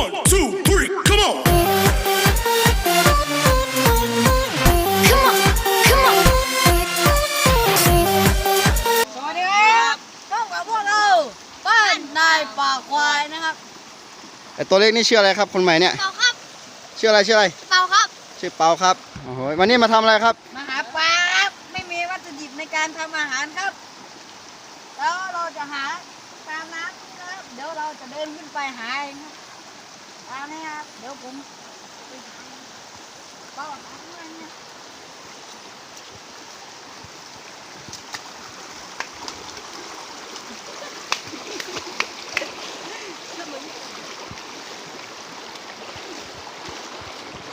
One, two, three, come on. Come on, come on. สวัสดีครับต้องกับพวกเราบ้านนายป่าควายนะครับไอตัวเล็กนี่ชื่ออะไรครับ คนใหม่เนี่ยเปาครับชื่ออะไรชื่ออะไรเปาครับ ชื่อเปาครับโอ้โหวันนี้มาทำอะไรครับ มาหาปลาครับไม่มีวัตถุดิบในการทำอาหารครับ แล้วเราจะหาตามน้ำนี่นะครับ เดี๋ยวเราจะเดินขึ้นไปหาเองครับ ตามนี้ครับเดี๋ยวผมไปหาเปาหาเพื่อนเนี่ย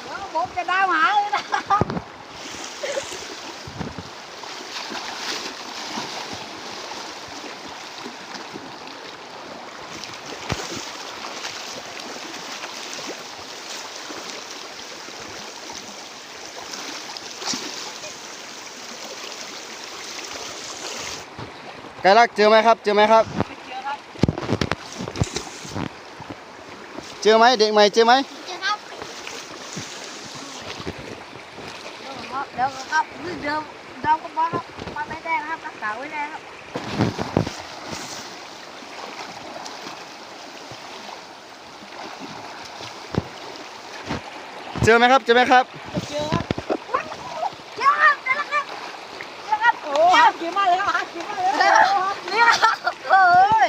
เดี๋ยวผมจะดาวหาเลยนะครับ ไกรักเจอไหมครับ เจอไหมครับไม่เจอครับ เจอไหมเด็กใหม่เจอไหมเจอครับเดี๋ยวครับเดี๋ยวครับเดี๋ยวเดี๋ยวก็บอกครับมาไม่ได้นะครับรักษาไว้เลยครับเจอไหมครับ เจอไหมครับเจอครับเจอครับเจอแล้วครับเจอครับโอ้หาเจอมากเลยครับหาเจอมากเลยครับเนี่ยเอ้ย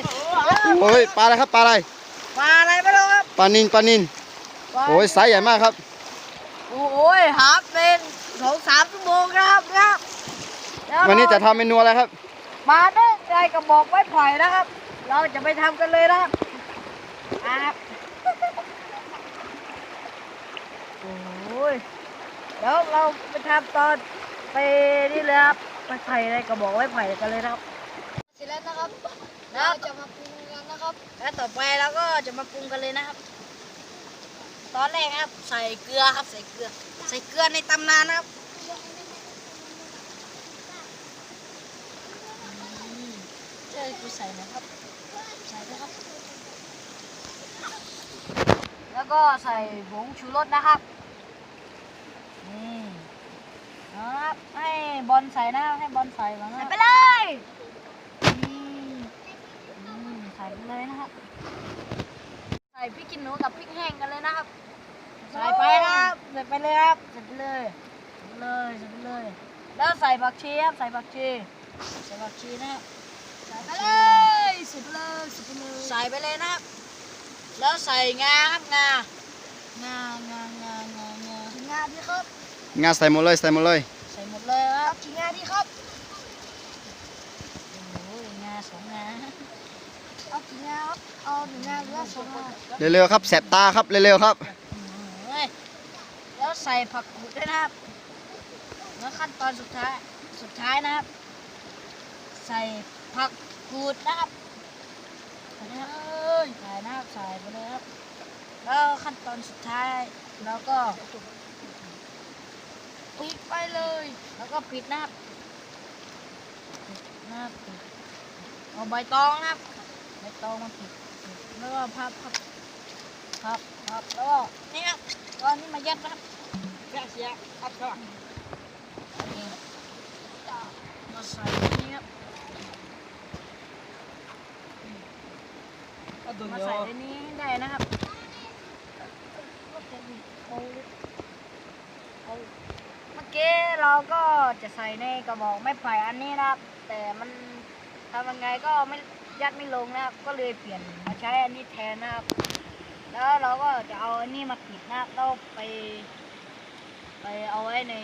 โอ้ยปลาอะไรครับปลาอะไรปลาอะไรไม่รู้ครับปลานินปลานินโอ้ยไซส์ใหญ่มากครับโอ้ยหาเป็นสองสามชั่วโมงนะครับเนี่ยแล้ววันนี้จะทำเมนูอะไรครับมาได้ใจกระบอกไว้ปล่อยนะครับ เราจะไปทำกันเลยนะครับอะครับโอ้ยเดี๋ยวเราไปทำตอนไปนี่เลยครับไปไผ่อะไรกระบอกไว้ไผ่กันเลยนะครับ เสร็จแล้วนะครับ เราจะมาปรุงกันนะ ครับแล้วต่อไปเราก็จะมาปรุงกันเลยนะครับ ตอนแรกครับ ใส่เกลือครับ ใส่เกลือ ใส่เกลือในตำนานนะครับเจ้กูใส่นะครับ ใส่นะครับ แล้วก็ใส่ผงชูรสนะครับนี่นะครับ ให้บอลใส่นะครับให้บอลใส่ก่อนนะใส่ไปเลย นี่อืมใส่ไปเลยนะครับ ใส่พริกขี้หนูกับพริกแห้งกันเลยนะครับ ใส่ไปนะครับใส่ไปเลยครับใส่ไปเลยใส่ไปเลยใส่ไปเลย แล้วใส่ผักชีครับใส่ผักชีใส่ผักชีนะครับใส่ไปไปเลเลยยสุดเลยสุดไปเลยใส่ไปเลยนะครับ แล้วใส่งาครับงางางางางางากินงาดีครับงาใส่หมดเลยใส่หมดเลยใส่หมดเลยครับกินงาดีครับโอ้ยงาสองงา เอากินงาครับเอาหนึ่งงาหรือว่าสองงาเร็วๆครับแสบตาครับเร็วๆครับ เฮ้ยแล้วใส่ผักกูดด้วยนะครับแล้วขั้นตอนสุดท้ายสุดท้ายนะครับ ใส่ผักกูดนะครับใส่นะครับใส่นะครับใส่ไปเลยครับแล้วขั้นตอนสุดท้ายเราก็ปิดไปเลย แล้วก็ปิดนะครับปิดนะครับเอาใบตองนะครับ ใบตองมาปิดปิดแล้วก็พับพับครับครับแล้วก็นี่ครับตอนนี้มายัดนะครับยัดเสียครับก่อนนี่มาใส่นี่ครับมาใส่ในนี้ได้นะครับเอาเอาเมื่อกี้เราก็จะใส่ในกระบอกไม้ไผ่อันนี้นะครับ แต่มันทำยังไงก็ไม่ ยัดไม่ลงนะครับ ก็เลยเปลี่ยนมาใช้อันนี้แทนนะครับ แล้วเราก็จะเอาอันนี้มาปิดนะครับแล้วไป ไปเอาไว้ใน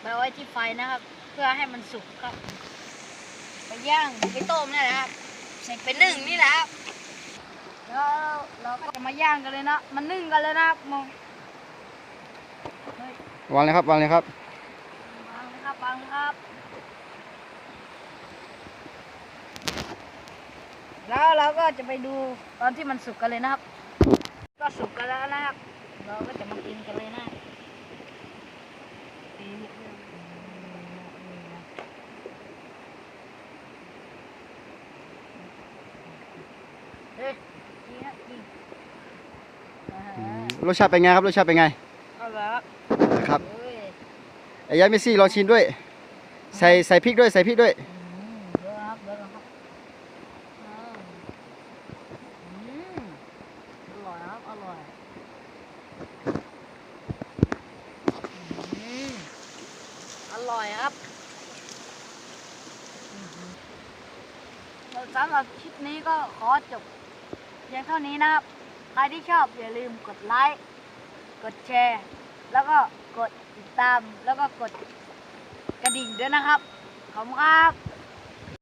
ไปเอาไว้ที่ไฟนะครับ เพื่อให้มันสุกครับ ไปย่างไปต้มนี่แหละครับใส่ไปนึ่งนี่แหละครับแล้วเราก็จะมาย่างกันเลยนะมันนึ่งกันเลยนะครับมองเฮ้ยวางเลยครับวางเลยครับวางนะครับวางนะครับ แล้วเราก็จะไปดูตอนที่มันสุกกันเลยนะครับ ก็สุกกันแล้วนะครับ เราก็จะมากินกันเลยนะเฮ้ยนี่ฮะนี่นะฮะรสชาติเป็นไงครับรสชาติเป็นไงเอาละครับนะครับเอ้ยไอ้ยายเมสซี่ลองชิมด้วย ใส่ใส่พริกด้วยใส่พริกด้วย อืมเดี๋ยวนะครับเดี๋ยวนะครับอ่าอืมอร่อยครับอร่อยอืมอ ร่อยครับอืมแล้วสำหรับคลิปนี้ก็ขอจบเพียงเท่านี้นะครับ ใครที่ชอบอย่าลืมกดไลค์ กดแชร์ แล้วก็กดติดตาม แล้วก็กดกระดิ่งด้วยนะครับ ขอบคุณครับ